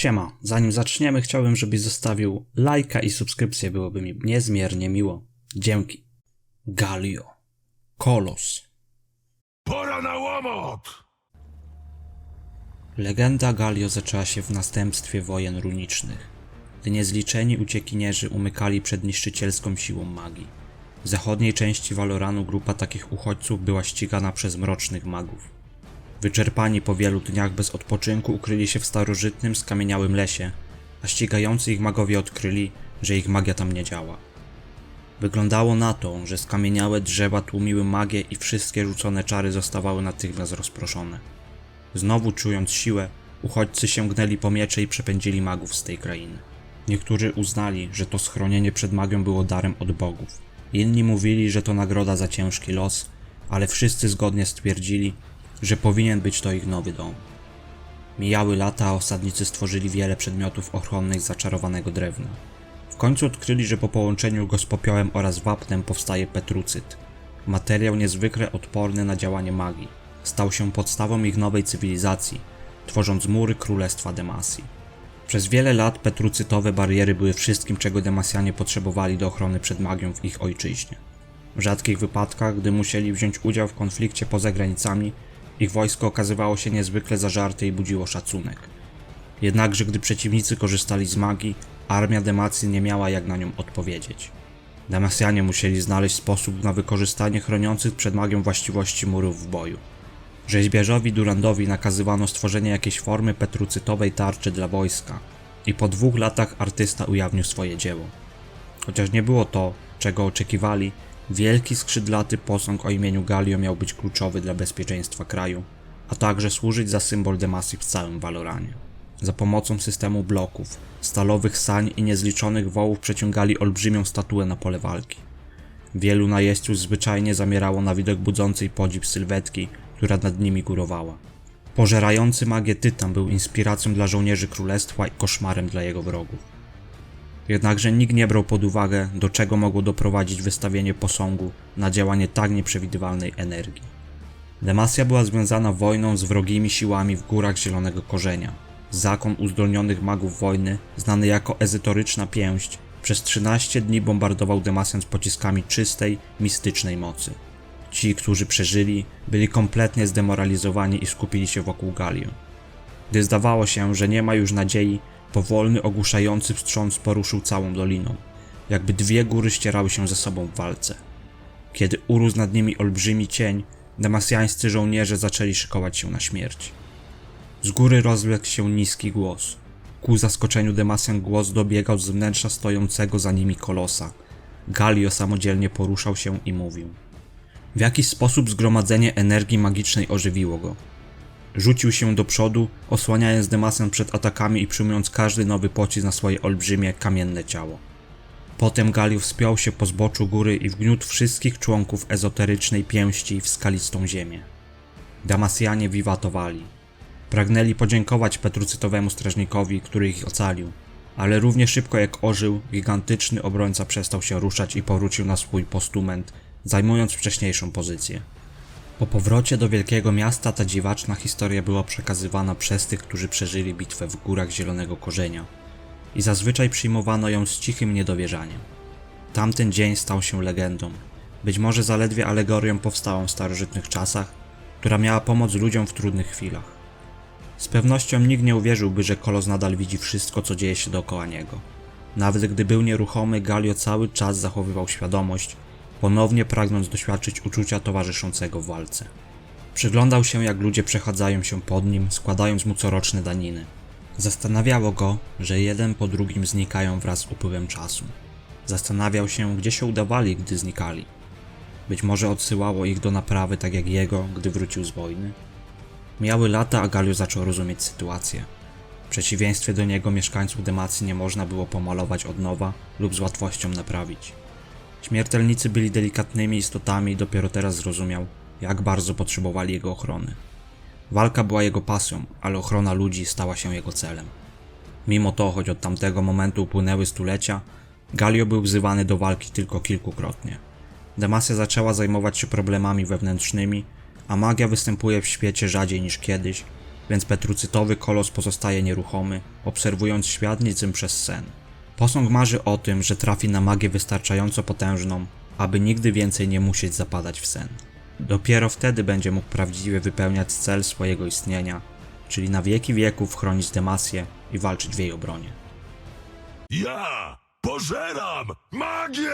Siema, zanim zaczniemy, chciałbym, żebyś zostawił lajka i subskrypcję, byłoby mi niezmiernie miło. Dzięki. Galio. Kolos. Pora na łomot! Legenda Galio zaczęła się w następstwie wojen runicznych, gdy niezliczeni uciekinierzy umykali przed niszczycielską siłą magii. W zachodniej części Valoranu grupa takich uchodźców była ścigana przez mrocznych magów. Wyczerpani po wielu dniach bez odpoczynku ukryli się w starożytnym, skamieniałym lesie, a ścigający ich magowie odkryli, że ich magia tam nie działa. Wyglądało na to, że skamieniałe drzewa tłumiły magię i wszystkie rzucone czary zostawały natychmiast rozproszone. Znowu czując siłę, uchodźcy sięgnęli po miecze i przepędzili magów z tej krainy. Niektórzy uznali, że to schronienie przed magią było darem od bogów. Inni mówili, że to nagroda za ciężki los, ale wszyscy zgodnie stwierdzili, że powinien być to ich nowy dom. Mijały lata, a osadnicy stworzyli wiele przedmiotów ochronnych z zaczarowanego drewna. W końcu odkryli, że po połączeniu go z popiołem oraz wapnem powstaje petrucyt. Materiał niezwykle odporny na działanie magii. Stał się podstawą ich nowej cywilizacji, tworząc mury Królestwa Demasji. Przez wiele lat petrucytowe bariery były wszystkim, czego Demasjanie potrzebowali do ochrony przed magią w ich ojczyźnie. W rzadkich wypadkach, gdy musieli wziąć udział w konflikcie poza granicami, ich wojsko okazywało się niezwykle zażarte i budziło szacunek. Jednakże gdy przeciwnicy korzystali z magii, armia Demacji nie miała jak na nią odpowiedzieć. Damasjanie musieli znaleźć sposób na wykorzystanie chroniących przed magią właściwości murów w boju. Rzeźbiarzowi Durandowi nakazywano stworzenie jakiejś formy petrucytowej tarczy dla wojska i po dwóch latach artysta ujawnił swoje dzieło. Chociaż nie było to, czego oczekiwali, wielki skrzydlaty posąg o imieniu Galio miał być kluczowy dla bezpieczeństwa kraju, a także służyć za symbol Demasji w całym Valoranie. Za pomocą systemu bloków, stalowych sań i niezliczonych wołów przeciągali olbrzymią statuę na pole walki. Wielu najeźdźców zwyczajnie zamierało na widok budzącej podziw sylwetki, która nad nimi górowała. Pożerający magię tytan był inspiracją dla żołnierzy królestwa i koszmarem dla jego wrogów. Jednakże nikt nie brał pod uwagę, do czego mogło doprowadzić wystawienie posągu na działanie tak nieprzewidywalnej energii. Demasja była związana wojną z wrogimi siłami w górach Zielonego Korzenia. Zakon uzdolnionych magów wojny, znany jako ezytoryczna pięść, przez 13 dni bombardował Demasjan z pociskami czystej, mistycznej mocy. Ci, którzy przeżyli, byli kompletnie zdemoralizowani i skupili się wokół Galio. Gdy zdawało się, że nie ma już nadziei, powolny, ogłuszający wstrząs poruszył całą doliną, jakby dwie góry ścierały się ze sobą w walce. Kiedy urósł nad nimi olbrzymi cień, demasjańscy żołnierze zaczęli szykować się na śmierć. Z góry rozległ się niski głos. Ku zaskoczeniu Demasjan głos dobiegał z wnętrza stojącego za nimi kolosa. Galio samodzielnie poruszał się i mówił. W jakiś sposób zgromadzenie energii magicznej ożywiło go. Rzucił się do przodu, osłaniając Demasjan przed atakami i przyjmując każdy nowy pocisk na swoje olbrzymie, kamienne ciało. Potem Galio wspiął się po zboczu góry i wgniótł wszystkich członków ezoterycznej pięści w skalistą ziemię. Damasjanie wiwatowali. Pragnęli podziękować petrucytowemu strażnikowi, który ich ocalił, ale równie szybko jak ożył, gigantyczny obrońca przestał się ruszać i powrócił na swój postument, zajmując wcześniejszą pozycję. Po powrocie do wielkiego miasta ta dziwaczna historia była przekazywana przez tych, którzy przeżyli bitwę w górach Zielonego Korzenia i zazwyczaj przyjmowano ją z cichym niedowierzaniem. Tamten dzień stał się legendą, być może zaledwie alegorią powstałą w starożytnych czasach, która miała pomóc ludziom w trudnych chwilach. Z pewnością nikt nie uwierzyłby, że Kolos nadal widzi wszystko, co dzieje się dookoła niego. Nawet gdy był nieruchomy, Galio cały czas zachowywał świadomość, ponownie pragnąc doświadczyć uczucia towarzyszącego w walce. Przyglądał się, jak ludzie przechadzają się pod nim, składając mu coroczne daniny. Zastanawiało go, że jeden po drugim znikają wraz z upływem czasu. Zastanawiał się, gdzie się udawali, gdy znikali. Być może odsyłało ich do naprawy tak jak jego, gdy wrócił z wojny? Miały lata, a Galio zaczął rozumieć sytuację. W przeciwieństwie do niego mieszkańców Demacji nie można było pomalować od nowa lub z łatwością naprawić. Śmiertelnicy byli delikatnymi istotami i dopiero teraz zrozumiał, jak bardzo potrzebowali jego ochrony. Walka była jego pasją, ale ochrona ludzi stała się jego celem. Mimo to, choć od tamtego momentu upłynęły stulecia, Galio był wzywany do walki tylko kilkukrotnie. Demacja zaczęła zajmować się problemami wewnętrznymi, a magia występuje w świecie rzadziej niż kiedyś, więc petrucytowy kolos pozostaje nieruchomy, obserwując świat niczym przez sen. Posąg marzy o tym, że trafi na magię wystarczająco potężną, aby nigdy więcej nie musieć zapadać w sen. Dopiero wtedy będzie mógł prawdziwie wypełniać cel swojego istnienia, czyli na wieki wieków chronić Demasję i walczyć w jej obronie. Ja pożeram magię!